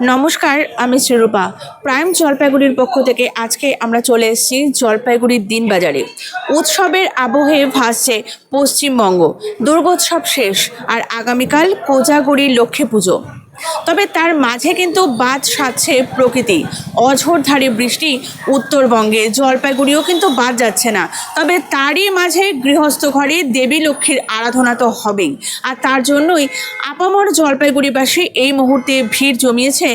নমস্কার, আমি শ্রীরূপা। প্রাইম জলপাইগুড়ির পক্ষ থেকে আজকে আমরা চলে এসেছি জলপাইগুড়ির দিনবাজারে। উৎসবের আবহে ভাসছে পশ্চিমবঙ্গ। দুর্গোৎসব শেষ, আর আগামীকাল কোজাগুড়ির লক্ষ্মী পুজো। তবে তার মাঝে কিন্তু বাদ সাধছে প্রকৃতি। অঝোরধারে বৃষ্টি উত্তরবঙ্গে, জলপাইগুড়িও কিন্তু বাদ যাচ্ছে না। তবে তারই মাঝে গৃহস্থ ঘরে দেবী লক্ষ্মীর আরাধনা তো হবেই। আর তার জন্যই আপামর জলপাইগুড়িবাসী এই মুহূর্তে ভিড় জমিয়েছে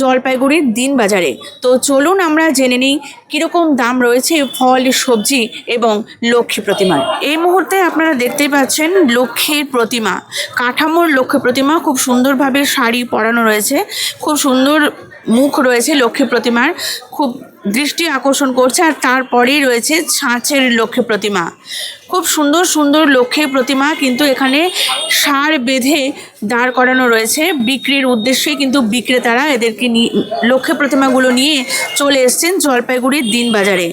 জলপাইগুড়ির দিন বাজারে তো চলুন আমরা জেনে নিই কীরকম দাম রয়েছে ফল, সবজি এবং লক্ষ্মী প্রতিমার এই মুহূর্তে আপনারা দেখতেই পাচ্ছেন লক্ষ্মীর প্রতিমা। কাঠামোর লক্ষ্মী প্রতিমা খুব সুন্দরভাবে শাড়ি পরানো রয়েছে। খুব সুন্দর মুখ রয়েছে লক্ষ্মী প্রতিমার। খুব দৃষ্টি আকর্ষণ করছে আর তারপরেই রয়েছে ছাঁচের লক্ষ্মী প্রতিমা। খুব সুন্দর সুন্দর লক্ষ্মী প্রতিমা কিন্তু এখানে সার বেঁধে দাঁড় করানো রয়েছে। বিক্রির উদ্দেশ্যে কিন্তু বিক্রেতারা এদেরকে নিয়ে লক্ষ্মী প্রতিমাগুলো নিয়ে চলে এসছেন জলপাইগুড়ির দিন বাজারে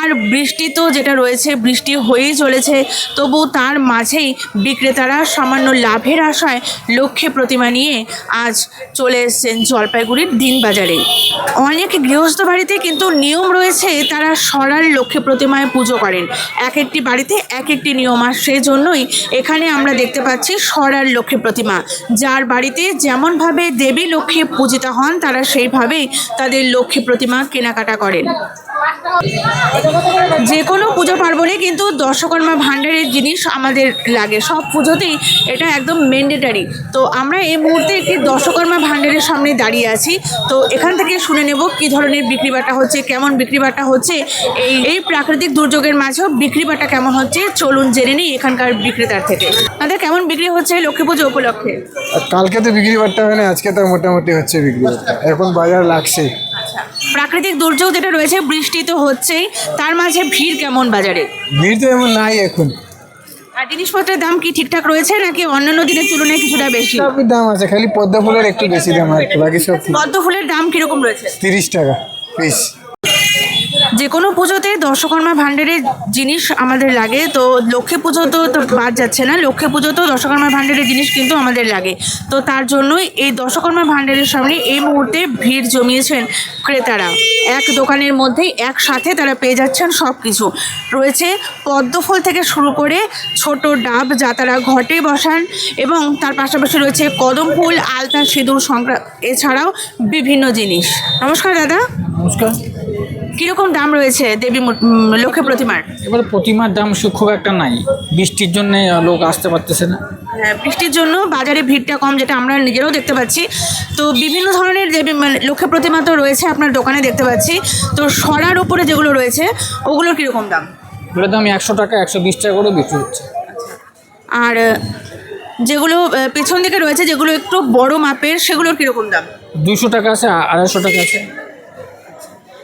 আর বৃষ্টি তো যেটা রয়েছে, বৃষ্টি হয়েই চলেছে তবু তার মাঝেই বিক্রেতারা সামান্য লাভের আশায় লক্ষ্যে প্রতিমা নিয়ে আজ চলে এসছেন জলপাইগুড়ির দিন বাজারে অনেক গৃহস্থ বাড়িতে কিন্তু নিয়ম রয়েছে, তারা সরার লক্ষ্যে প্রতিমায় পুজো করেন। এক একটি বাড়িতে এক একটি নিয়ম, আর সেই জন্যই এখানে আমরা দেখতে পাচ্ছি সরার লক্ষ্মী প্রতিমা যার বাড়িতে যেমনভাবে দেবী লক্ষ্মী পূজিত হন তারা সেইভাবেই তাদের লক্ষ্মী প্রতিমা কেনাকাটা করেন। যে কোনো পুজো পার্বণে কিন্তু দর্শকর্মা ভাণ্ডারের জিনিস আমাদের লাগে। সব পুজোতেই এটা একদম ম্যান্ডেটারি তো আমরা এই মুহূর্তে একটি দর্শকর্মা ভাণ্ডারের সামনে দাঁড়িয়ে আছি। তো এখান থেকে শুনে নেব কী ধরনের বিক্রি বাটা হচ্ছে, কেমন বিক্রি বাটা হচ্ছে, এই এই প্রাকৃতিক দুর্যোগের মাঝেও বিক্রি বাটা কেমন হচ্ছে, চলুন জেনে নিই এখানকার বিক্রেতার থেকে। তাদের কেমন বিক্রি হচ্ছে লক্ষ্মী পুজো উপলক্ষে? কালকে তো বিক্রি বাট্টা হয় না আজকে তো মোটামুটি হচ্ছে বিক্রি এখন বাজার লাগছে প্রাকৃতিক দুর্যোগ যেটা রয়েছে বৃষ্টি তো হচ্ছেই। তার মাঝে ভিড় কেমন বাজারে? ভিড় তো এমন নাই এখন। আর জিনিসপত্রের দাম কি ঠিকঠাক রয়েছে নাকি অন্যান্য দিনের তুলনায় কিছুটা বেশি? সবই দাম আছে খালি পদ্ম ফুলের একটু বেশি দাম আছে বাকি সব পদ্ম ফুলের দাম কীরকম রয়েছে? তিরিশ টাকা পিস যে কোনো পুজোতে দর্শকর্মা ভাণ্ডারের জিনিস আমাদের লাগে, তো লক্ষ্মী পুজো তো তো বাদ যাচ্ছে না, লক্ষ্মী পুজোতেও দর্শকর্মা ভাণ্ডারের জিনিস কিন্তু আমাদের লাগে। তো তার জন্যই এই দর্শকর্মা ভাণ্ডারের সামনে এই মুহূর্তে ভিড় জমিয়েছেন ক্রেতারা। এক দোকানের মধ্যেই একসাথে তারা পেয়ে যাচ্ছেন সব কিছু রয়েছে পদ্মফুল থেকে শুরু করে ছোট ডাব যা তারা ঘটে বসান এবং তার পাশাপাশি রয়েছে কদম ফুল, আলতা, সিঁদুর সংক্রান্ত এছাড়াও বিভিন্ন জিনিস। নমস্কার দাদা। নমস্কার। কীরকম দাম রয়েছে দেবী লক্ষ্মী প্রতিমার? এবার প্রতিমার দাম সু- খুব একটা নাই। বৃষ্টির জন্য লোক আসতে পারতেছে না। হ্যাঁ, বৃষ্টির জন্য বাজারে ভিড়টা কম যেটা আমরা নিজেরাও দেখতে পাচ্ছি। তো বিভিন্ন ধরনের দেবী মানে লক্ষ্মী প্রতিমা তো রয়েছে আপনার দোকানে দেখতে পাচ্ছি। তো সরার উপরে যেগুলো রয়েছে ওগুলোর কীরকম দাম? এগুলোর দাম একশো টাকা একশো বিশ টাকা করে বিক্রি হচ্ছে। আর যেগুলো পেছন দিকে রয়েছে যেগুলো একটু বড় মাপের সেগুলোর কীরকম দাম? দুশো টাকা আছে আড়াইশো টাকা আছে।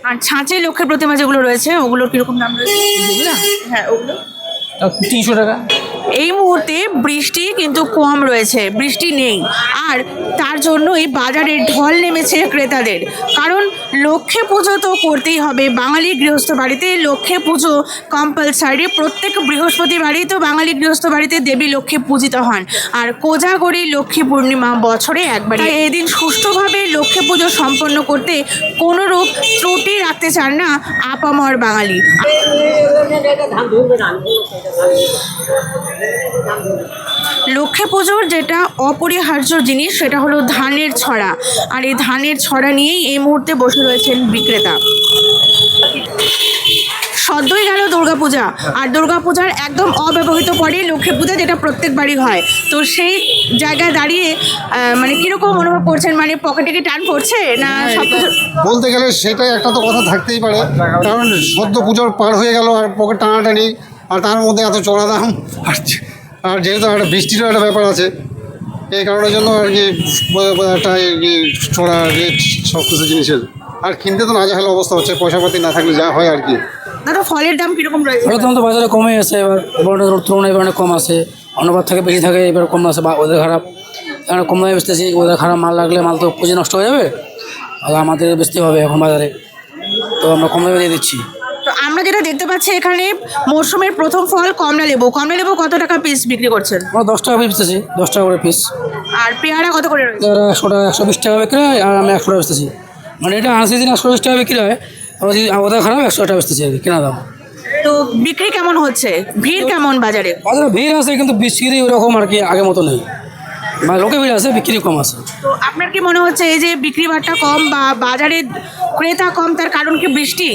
আর ছাঁচে লক্ষ্মীর প্রতিমা যেগুলো রয়েছে ওগুলোর কীরকম দাম রয়েছে? হ্যাঁ ওগুলো। তিনশো টাকা। এই মুহূর্তে বৃষ্টি কিন্তু কম রয়েছে, বৃষ্টি নেই। আর তার জন্যই বাজারে ঢল নেমেছে ক্রেতাদের। কারণ লক্ষ্মী পুজো তো করতেই হবে। বাঙালি গৃহস্থ বাড়িতে লক্ষ্মী পুজো কম্পালসারি প্রত্যেক বৃহস্পতিবারই তো বাঙালি গৃহস্থ বাড়িতে দেবী লক্ষ্মী পূজিত হন। আর কোজাগরি লক্ষ্মী পূর্ণিমা বছরে একবার এদিন সুষ্ঠুভাবে লক্ষ্মী পুজো সম্পন্ন করতে কোনোরূপ ত্রুটি রাখতে চান না আপামর বাঙালি। লক্ষ্মী পুজোর যেটা অপরিহার্য জিনিস সেটা হলো ধানের ছড়া। আর এই ধানের ছড়া নিয়েই এই মুহূর্তে বসে রয়েছেন বিক্রেতা। সদ্যই গেল দুর্গাপূজা আর দুর্গাপূজার একদম অব্যবহৃত পরে লক্ষ্মী পূজা যেটা প্রত্যেক বাড়ি হয়। তো সেই জায়গায় দাঁড়িয়ে মানে কীরকম অনুভব করছেন? মানে পকেটে কি টান পড়ছে না সব বলতে গেলে সেটাই একটা তো কথা থাকতেই পারে। কারণ সদ্য পুজোর পার হয়ে গেল আর পকেট টানাটানি আর তার মধ্যে এত চড়া দাম আর আর যেহেতু একটা বৃষ্টিরও একটা ব্যাপার আছে এই কারণের জন্য আর কি একটা চড়া রেট সব কিছু জিনিসের। আর কিনতে তো না যাওয়ার অবস্থা হচ্ছে পয়সা পাতি না থাকলে যা হয় আর কি। দাদা ফলের দাম কীরকম রয়েছে? ওটা তো বাজারে কমে আছে এবার এবার তুলনায় এবার অনেক কম আছে। অন্যবার থেকে বেশি থাকে এবার কম আছে বা ওদের খারাপ। এবার কম দামে বেচতেছি ওদের খারাপ মাল লাগলে মাল তো পুঁজি নষ্ট হয়ে যাবে। আর আমাদের বেচতে হবে এখন বাজারে। তো আমরা কম দামে দিয়ে দিচ্ছি। আমরা যেটা দেখতে পাচ্ছি এখানে মরশুমের প্রথম ফল কমলা লেবু। কমলা লেবু কত টাকা পিস বিক্রি করছেন? আমরা দশ টাকা পিস বেচতেছি দশ টাকা করে পিস আর পেয়ারা কত করে রয়েছে? এরা একশো টাকা একশো বিশ টাকা বিক্রি হয় আর আমি একশো টাকা বেচতেছি। মানে এটা আনসি দিন একশো বিশ টাকা বিক্রি হয় আবার যদি ওদের খারাপ একশো টাকা বেচতেছি আর কি কেনা দাম। তো বিক্রি কেমন হচ্ছে? ভিড় কেমন বাজারে? বাজারে ভিড় আছে কিন্তু বিক্রি ওরকম আর কি আগের মতো নেই। লোকে ভিড় আছে বিক্রি কম আছে। তো আপনার কি মনে হচ্ছে এই যে বিক্রি বাট্টা কম বা বাজারে ক্রেতা কম তার কারণ কি বৃষ্টি?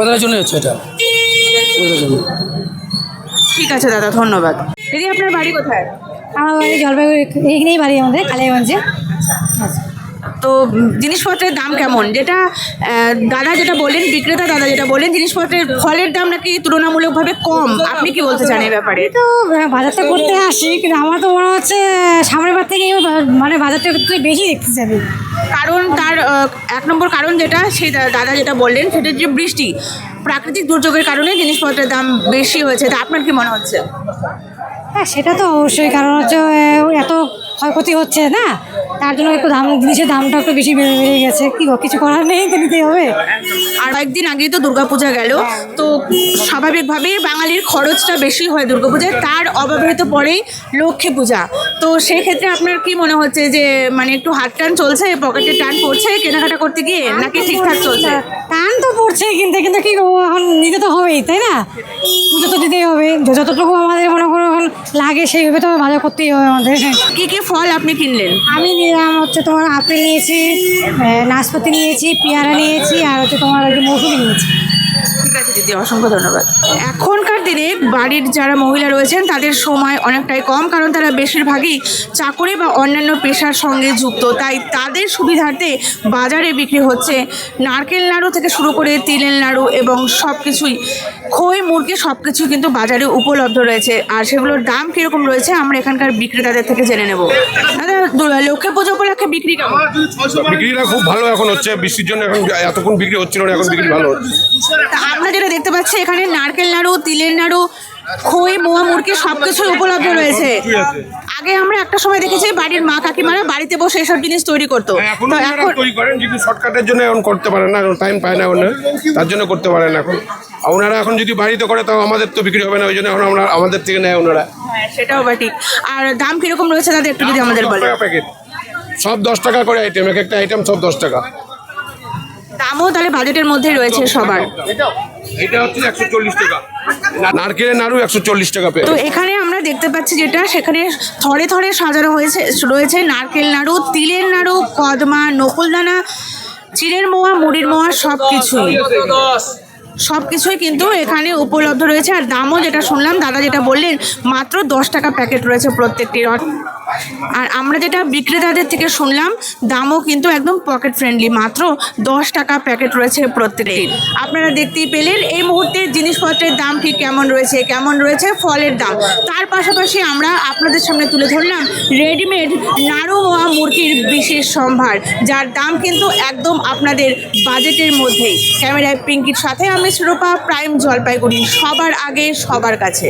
ওদের জন্য হচ্ছে এটা। ওদের জন্য ঠিক আছে দাদা ধন্যবাদ। দিদি আপনার বাড়ি কোথায়? আমার বাড়ি জলপাইগুড়ি এইখানেই বাড়ি আমাদের কালিয়াগঞ্জে। তো জিনিসপত্রের দাম কেমন? যেটা দাদা যেটা বললেন বিক্রেতা দাদা যেটা বললেন জিনিসপত্রের ফলের দাম নাকি তুলনামূলকভাবে কম। আপনি কি বলতে চান এই ব্যাপারে? তো বাজারটা করতে আসি কিন্তু আমার তো মনে হচ্ছে সামনের বার থেকে মানে বাজারটা একটু বেশি দেখতে যাবে। কারণ তার এক নম্বর কারণ যেটা সেই দাদা যেটা বললেন সেটা যে বৃষ্টি। প্রাকৃতিক দুর্যোগের কারণে জিনিসপত্রের দাম বেশি হয়েছে তা আপনার কি মনে হচ্ছে? হ্যাঁ সেটা তো অবশ্যই কারণ হচ্ছে এত ক্ষয়ক্ষতি হচ্ছে না। তার জন্য একটু দাম জিনিসের দামটা একটু বেশি বেড়ে বেড়ে গেছে। কি কিছু করার নেই? তো নিতেই হবে। আর একদিন আগেই তো দুর্গাপূজা গেল। তো স্বাভাবিকভাবেই বাঙালির খরচটা বেশি হয় দুর্গাপূজায় তার অব্যবহৃত পরেই লক্ষ্মী পূজা। তো সেই ক্ষেত্রে আপনার কি মনে হচ্ছে যে মানে একটু হাত টান চলছে পকেটে টান পড়ছে কেনাকাটা করতে গিয়ে নাকি ঠিকঠাক চলছে? টান তো পড়ছে কিন্তু কিন্তু কি করব? এখন নিতে তো হবেই তাই না? পুজো তো দিতেই হবে। যতটুকু আমাদের মনে করো এখন লাগে সেইভাবে তো ভালো করতেই হবে আমাদের। কী কী ফল আপনি কিনলেন? আমি নিলাম হচ্ছে তোমার আপেল নিয়েছি নাশপাতি নিয়েছি পেয়ারা নিয়েছি আর হচ্ছে তোমার মৌসুমি নিয়েছি। ঠিক আছে দিদি অসংখ্য ধন্যবাদ। এখনকার দিনে বাড়ির যারা মহিলা রয়েছেন তাদের সময় অনেকটাই কম কারণ তারা বেশিরভাগই চাকরি বা অন্যান্য পেশার সঙ্গে যুক্ত। তাই তাদের সুবিধার্থে বাজারে বিক্রি হচ্ছে নারকেল নাড়ু থেকে শুরু করে তিলের নাড়ু এবং সব কিছুই খই মুরগি সব কিছুই কিন্তু বাজারে উপলব্ধ রয়েছে। আর সেগুলোর দাম কীরকম রয়েছে আমরা এখানকার বিক্রেতাদের থেকে জেনে নেব। দাদা লক্ষ্মী পুজো উপলক্ষে বিক্রি কেমন? বিক্রিটা খুব ভালো এখন হচ্ছে। বৃষ্টির জন্য এখন এতক্ষণ বিক্রি হচ্ছিল না এখন বিক্রি ভালো আমরা যেটা দেখতে পাচ্ছি এখানে নারকেল নাড়ু তিলের নাড়ু খই মোয়া মুরগি সব কিছুই উপলব্ধ রয়েছে। আগে আমরা একটা সময় দেখেছি বাড়ির মা কাকিমারা বাড়িতে বসে এসব জিনিস তৈরি করতো। তো এখন তৈরি করেন কিন্তু শর্টকাটের জন্য এখন করতে পারেন না টাইম পায় না ওনারা তার জন্য করতে পারেন না এখন। ওনারা এখন যদি বাড়িতে করে তাও আমাদের তো বিক্রি হবে না ওই জন্য এখন আমরা আমাদের থেকে নেয় ওনারা। হ্যাঁ, সেটাও বা ঠিক। আর দাম কীরকম রয়েছে তাদের একটু যদি আমাদের বলে প্যাকেট সব দশ টাকা করে আইটেম এক একটা আইটেম সব দশ টাকা। দামও তাহলে বাজেটের মধ্যেই রয়েছে সবার। একশো চল্লিশ টাকা। তো এখানে আমরা দেখতে পাচ্ছি যেটা, সেখানে থরে থরে সাজানো হয়েছে, রয়েছে নারকেল নাড়ু, তিলের নাড়ু, কদমা মোয়া, মুড়ির মোয়া কিন্তু এখানে উপলব্ধ রয়েছে। আর দামও যেটা শুনলাম, দাদা যেটা বললেন, মাত্র দশ টাকা প্যাকেট রয়েছে প্রত্যেকটির। আর আমরা যেটা বিক্রেতাদের থেকে শুনলাম, দামও কিন্তু একদম পকেট ফ্রেন্ডলি মাত্র দশ টাকা প্যাকেট রয়েছে প্রত্যেকটির আপনারা দেখতেই পেলেন, এই মুহূর্তে জিনিসপত্রের দাম ঠিক কেমন রয়েছে কেমন রয়েছে ফলের দাম। তার পাশাপাশি আমরা আপনাদের সামনে তুলে ধরলাম রেডিমেড নাড়ু মোয়া মুরগির বিশেষ সম্ভার, যার দাম কিন্তু একদম আপনাদের বাজেটের মধ্যেই। ক্যামেরায় পিঙ্কির সাথে আমি সুরূপা প্রাইম জলপাইগুড়ি, সবার আগে, সবার কাছে।